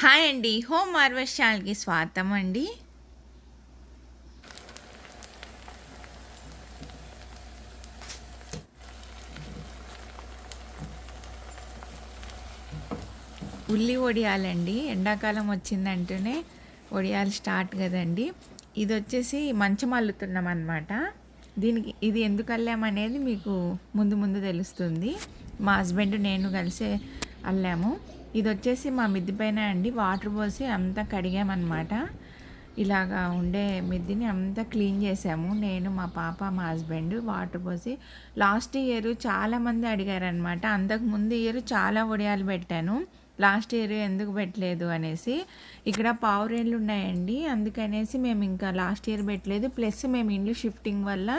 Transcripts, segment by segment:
Hi అండి home harvest ఛానల్కి స్వాగతం అండి. ఉల్లి వడియాలండి ఎండాకాలం వచ్చిందంటేనే వడియాలు స్టార్ట్ కదండి. ఇది వచ్చేసి మంచం అల్లుతున్నాం అనమాట దీనికి ఇది ఎందుకు అల్లామనేది మీకు ముందు ముందు తెలుస్తుంది. మా హస్బెండ్ నేను కలిసే అల్లాము. ఇది వచ్చేసి మా మిద్ది పైన అండి. వాటర్ పోసి అంతా కడిగామన్నమాట. ఇలాగా ఉండే మిద్దిని అంతా క్లీన్ చేసాము. నేను మా పాప మా హస్బెండ్ వాటర్ పోసి లాస్ట్ ఇయర్ చాలామంది అడిగారనమాట అంతకు ముందు ఇయర్ చాలా వడియాలు పెట్టాను. లాస్ట్ ఇయర్ ఎందుకు పెట్టలేదు అనేసి. ఇక్కడ పావురేళ్ళు ఉన్నాయండి. అందుకనేసి మేము ఇంకా లాస్ట్ ఇయర్ పెట్టలేదు. ప్లస్ మేము ఇండ్లు షిఫ్టింగ్ వల్ల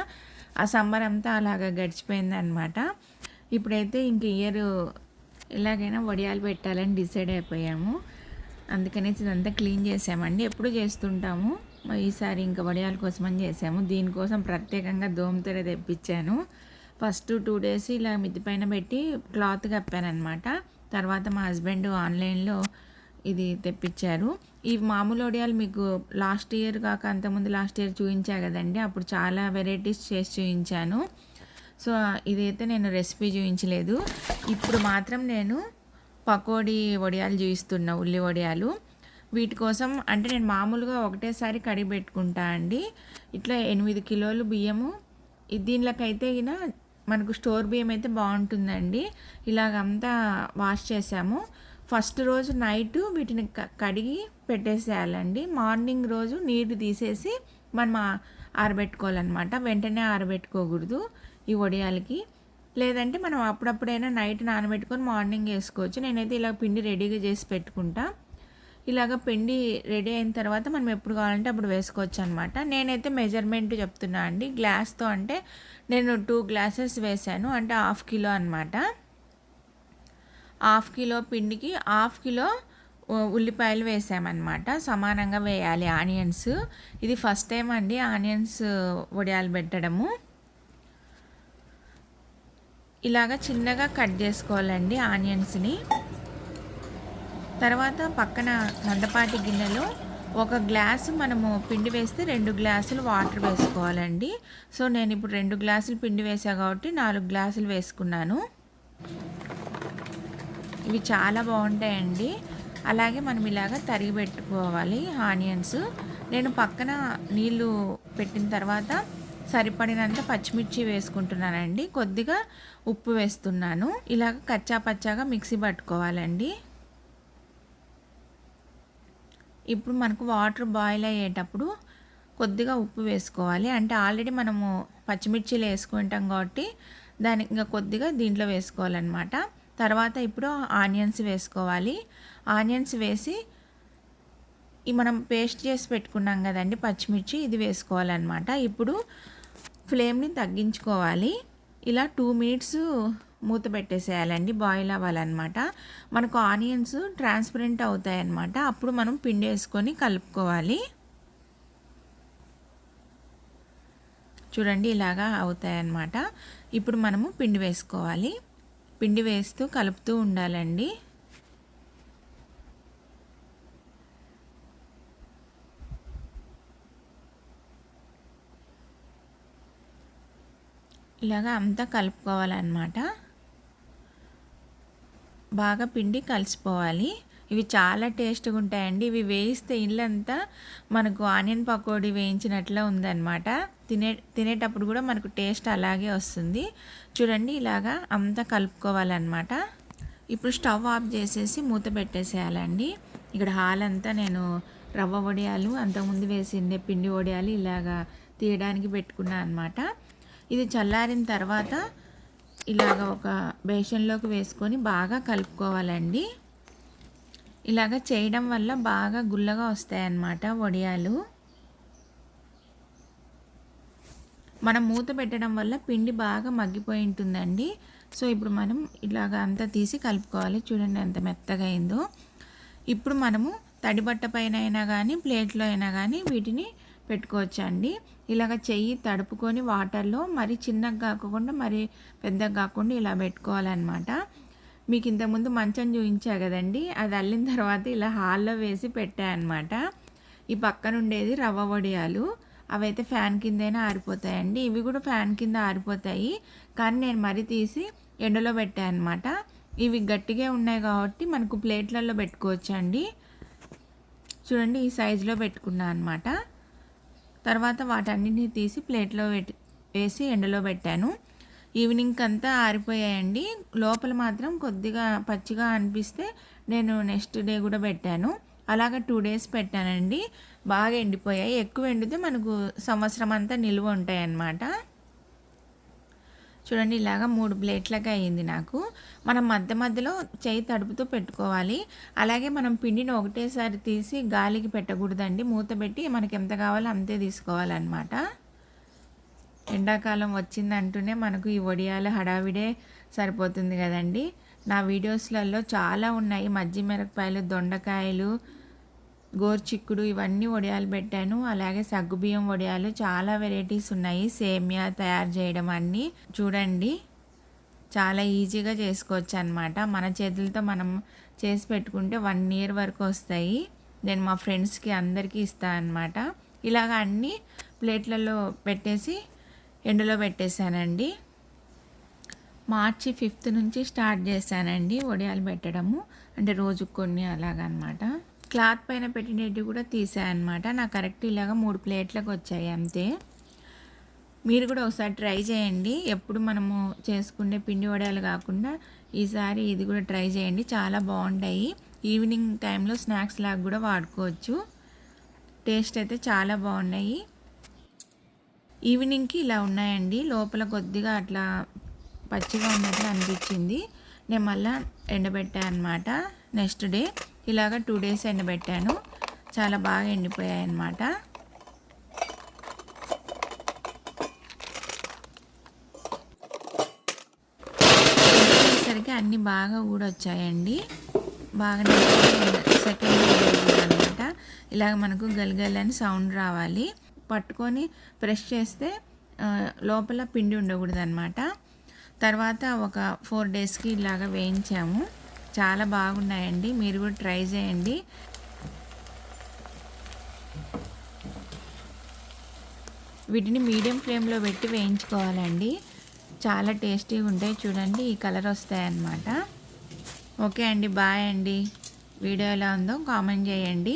ఆ సమ్మర్ అంతా అలాగా గడిచిపోయిందనమాట ఇప్పుడైతే ఇంక ఇయర్ ఎలాగైనా వడియాలు పెట్టాలని డిసైడ్ అయిపోయాము. అందుకనేసి ఇదంతా క్లీన్ చేసామండి. ఎప్పుడు చేస్తుంటాము? ఈసారి ఇంకా వడియాల కోసమని చేసాము. దీనికోసం ప్రత్యేకంగా దోమతెర తెప్పించాను. ఫస్ట్ టూ డేస్ ఇలా మిద్ది పైన పెట్టి క్లాత్ కప్పానమాట తర్వాత మా హస్బెండ్ ఆన్లైన్లో ఇది తెప్పించారు. ఈ మామూలు వడియాలు మీకు లాస్ట్ ఇయర్ కాక అంతకుముందు లాస్ట్ ఇయర్ చూపించా కదండి. అప్పుడు చాలా వెరైటీస్ చేసి చూపించాను సో ఇదైతే నేను రెసిపీ చూపించలేదు ఇప్పుడు మాత్రం నేను పకోడీ వడియాలు చూపిస్తున్నా ఉల్లి వడియాలు. వీటి కోసం అంటే నేను మామూలుగా ఒకటేసారి కడిగి పెట్టుకుంటా అండి. ఇట్లా ఎనిమిది కిలోలు బియ్యము. దీనిలోకైతే ఇక మనకు స్టోర్ బియ్యం అయితే బాగుంటుందండి. ఇలాగంతా వాష్ చేసాము. ఫస్ట్ రోజు నైట్ వీటిని కడిగి పెట్టేసేయాలండి. మార్నింగ్ రోజు నీరు తీసేసి మనం ఆరబెట్టుకోవాలన్నమాట. వెంటనే ఆరబెట్టుకోకూడదు. ఈ వడియాలకి. లేదంటే మనం అప్పుడప్పుడైనా నైట్ నానబెట్టుకొని మార్నింగ్ వేసుకోవచ్చు. నేనైతే ఇలా పిండి రెడీగా చేసి పెట్టుకుంటా. ఇలాగ పిండి రెడీ అయిన తర్వాత మనం ఎప్పుడు కావాలంటే అప్పుడు వేసుకోవచ్చు అనమాట నేనైతే మెజర్మెంట్ చెప్తున్నా అండి. గ్లాస్తో అంటే నేను టూ గ్లాసెస్ వేసాను అంటే హాఫ్ కిలో అనమాట హాఫ్ కిలో పిండికి హాఫ్ కిలో ఉల్లిపాయలు వేసామన్నమాట. సమానంగా వేయాలి. ఆనియన్స్. ఇది ఫస్ట్ టైం అండి ఆనియన్స్ వడియాలు పెట్టడము. ఇలాగ చిన్నగా కట్ చేసుకోవాలండి ఆనియన్స్ని. తర్వాత పక్కన మందపాటి గిన్నెలో ఒక గ్లాసు మనము పిండి వేస్తే రెండు గ్లాసులు వాటర్ వేసుకోవాలండి. సో నేను ఇప్పుడు రెండు గ్లాసులు పిండి వేసా కాబట్టి నాలుగు గ్లాసులు వేసుకున్నాను. ఇవి చాలా బాగుంటాయండి. అలాగే మనం ఇలాగ తరిగి పెట్టుకోవాలి ఆనియన్స్. నేను పక్కన నీళ్ళు పెట్టిన తర్వాత సరిపడినంత పచ్చిమిర్చి వేసుకుంటున్నానండి. కొద్దిగా ఉప్పు వేస్తున్నాను. ఇలాగ కచ్చా పచ్చాగా మిక్సీ పట్టుకోవాలండి. ఇప్పుడు మనకు వాటర్ బాయిల్ అయ్యేటప్పుడు కొద్దిగా ఉప్పు వేసుకోవాలి. అంటే ఆల్రెడీ మనము పచ్చిమిర్చిలు వేసుకుంటాం కాబట్టి దానికి ఇంకా కొద్దిగా దీంట్లో వేసుకోవాలన్నమాట. తర్వాత ఇప్పుడు ఆనియన్స్ వేసుకోవాలి. ఆనియన్స్ వేసి ఈ మనం పేస్ట్ చేసి పెట్టుకున్నాం కదండి పచ్చిమిర్చి ఇది వేసుకోవాలన్నమాట. ఇప్పుడు ఫ్లేమ్ని తగ్గించుకోవాలి. ఇలా టూ మినిట్స్ మూత పెట్టేసేయాలండి బాయిల్ అవ్వాలన్నమాట. మనకు ఆనియన్స్ ట్రాన్స్పరెంట్ అవుతాయి అన్నమాట అప్పుడు మనం పిండి వేసుకొని కలుపుకోవాలి. చూడండి ఇలాగా అవుతాయన్నమాట. ఇప్పుడు మనము పిండి వేసుకోవాలి. పిండి వేస్తూ కలుపుతూ ఉండాలండి. ఇలాగా అంతా కలుపుకోవాలన్నమాట. బాగా పిండి కలిసిపోవాలి. ఇవి చాలా టేస్ట్గా ఉంటాయండి. ఇవి వేయిస్తే ఇల్లంతా మనకు ఆనియన్ పకోడీ వేయించినట్లే ఉందన్నమాట. తినే తినేటప్పుడు కూడా మనకు టేస్ట్ అలాగే వస్తుంది. చూడండి ఇలాగా అంతా కలుపుకోవాలన్నమాట. ఇప్పుడు స్టవ్ ఆఫ్ చేసేసి మూత పెట్టేసేయాలండి. ఇక్కడ హాల్ అంతా నేను రవ్వ వడియాలు అంతకుముందు వేసిండే పిండి వడియాలు ఇలాగా తీయడానికి పెట్టుకున్నాను అనమాట ఇది చల్లారిన తర్వాత ఇలాగ ఒక బేషన్లోకి వేసుకొని బాగా కలుపుకోవాలండి. ఇలాగ చేయడం వల్ల బాగా గుల్లగా వస్తాయన్నమాట వడియాలు. మనం మూత పెట్టడం వల్ల పిండి బాగా మగ్గిపోయి ఉంటుందండి. సో ఇప్పుడు మనం ఇలాగ అంతా తీసి కలుపుకోవాలి. చూడండి ఎంత మెత్తగా అయిందో. ఇప్పుడు మనము తడిబట్ట పైన అయినా కానీ ప్లేట్లో అయినా కానీ వీటిని పెట్టుకోవచ్చు అండి ఇలాగ చెయ్యి తడుపుకొని వాటర్లో మరి చిన్నగా కాకుండా మరి పెద్దగా కాకుండా ఇలా పెట్టుకోవాలన్నమాట. మీకు ఇంతకుముందు మంచం చూపించా కదండి. అది అల్లిన తర్వాత ఇలా హాల్లో వేసి పెట్టాయన్నమాట. ఈ పక్కన ఉండేది రవ్వ వడియాలు. అవైతే ఫ్యాన్ కిందైనా ఆరిపోతాయండి. ఇవి కూడా ఫ్యాన్ కింద ఆరిపోతాయి. కానీ నేను మరీ తీసి ఎండలో పెట్టాను అనమాట ఇవి గట్టిగా ఉన్నాయి కాబట్టి మనకు ప్లేట్లలో పెట్టుకోవచ్చు అండి చూడండి ఈ సైజులో పెట్టుకున్నా అనమాట తర్వాత వాటన్నిటిని తీసి ప్లేట్లో పెట్టి వేసి ఎండలో పెట్టాను. ఈవినింగ్ అంతా ఆరిపోయాయండి. లోపల మాత్రం కొద్దిగా పచ్చిగా అనిపిస్తే నేను నెక్స్ట్ డే కూడా పెట్టాను. అలాగ టూ డేస్ పెట్టానండి. బాగా ఎండిపోయాయి. ఎక్కువ ఎండితే మనకు సంవత్సరం అంతా నిల్వ ఉంటాయి అన్నమాట చూడండి ఇలాగ మూడు ప్లేట్లకి అయ్యింది నాకు. మనం మధ్య మధ్యలో చేయి తడుపుతూ పెట్టుకోవాలి. అలాగే మనం పిండిని ఒకటేసారి తీసి గాలికి పెట్టకూడదండి. మూత పెట్టి మనకి ఎంత కావాలో అంతే తీసుకోవాలన్నమాట. ఎండాకాలం వచ్చిందంటూనే మనకు ఈ వడియాల హడావిడే సరిపోతుంది కదండి. నా వీడియోస్లలో చాలా ఉన్నాయి. మజ్జి మిరపకాయలు దొండకాయలు గోర్చిక్కుడు ఇవన్నీ వడియాలు పెట్టాను. అలాగే సగ్గుబియ్యం వడియాలు చాలా వెరైటీస్ ఉన్నాయి. సేమియా తయారు చేయడం అన్నీ చూడండి. చాలా ఈజీగా చేసుకోవచ్చు అనమాట మన చేతులతో మనం చేసి పెట్టుకుంటే వన్ ఇయర్ వరకు వస్తాయి. నేను మా ఫ్రెండ్స్కి అందరికీ ఇస్తాను అనమాట ఇలాగ అన్నీ ప్లేట్లలో పెట్టేసి ఎండలో పెట్టేశానండి. మార్చి ఫిఫ్త్ నుంచి స్టార్ట్ చేశానండి వడియాలు పెట్టడము. అంటే రోజుకు కొన్ని అలాగనమాట క్లాత్ పైన పెట్టినట్టు కూడా తీసాయన్నమాట. నాకు కరెక్ట్ ఇలాగ మూడు ప్లేట్లకు వచ్చాయి అంతే. మీరు కూడా ఒకసారి ట్రై చేయండి. ఎప్పుడు మనము చేసుకునే పిండి వడలు కాకుండా ఈసారి ఇది కూడా ట్రై చేయండి. చాలా బాగుంటాయి. ఈవినింగ్ టైంలో స్నాక్స్ లాగా కూడా వాడుకోవచ్చు. టేస్ట్ అయితే చాలా బాగున్నాయి. ఈవినింగ్కి ఇలా ఉన్నాయండి. లోపల కొద్దిగా అట్లా పచ్చిగా ఉన్నట్లు అనిపించింది. నేను మళ్ళీ ఎండబెట్టాను అనమాట నెక్స్ట్ డే ఇలాగ టూ డేస్ ఎండబెట్టాను. చాలా బాగా ఎండిపోయాయి అన్నమాట సరికి అన్నీ బాగా ఊడొచ్చాయండి. బాగా సెకండ్ అనమాట ఇలాగ మనకు గలగలని సౌండ్ రావాలి. పట్టుకొని ప్రెస్ చేస్తే లోపల పిండి ఉండకూడదు అనమాట తర్వాత ఒక ఫోర్ డేస్కి ఇలాగ వేయించాము. చాలా బాగున్నాయండి. మీరు కూడా ట్రై చేయండి. వీటిని మీడియం ఫ్లేమ్లో పెట్టి వేయించుకోవాలండి. చాలా టేస్టీగా ఉంటాయి. చూడండి ఈ కలర్ వస్తాయన్నమాట. ఓకే అండి బాయ్ అండి. వీడియో ఎలా ఉందో కామెంట్ చేయండి.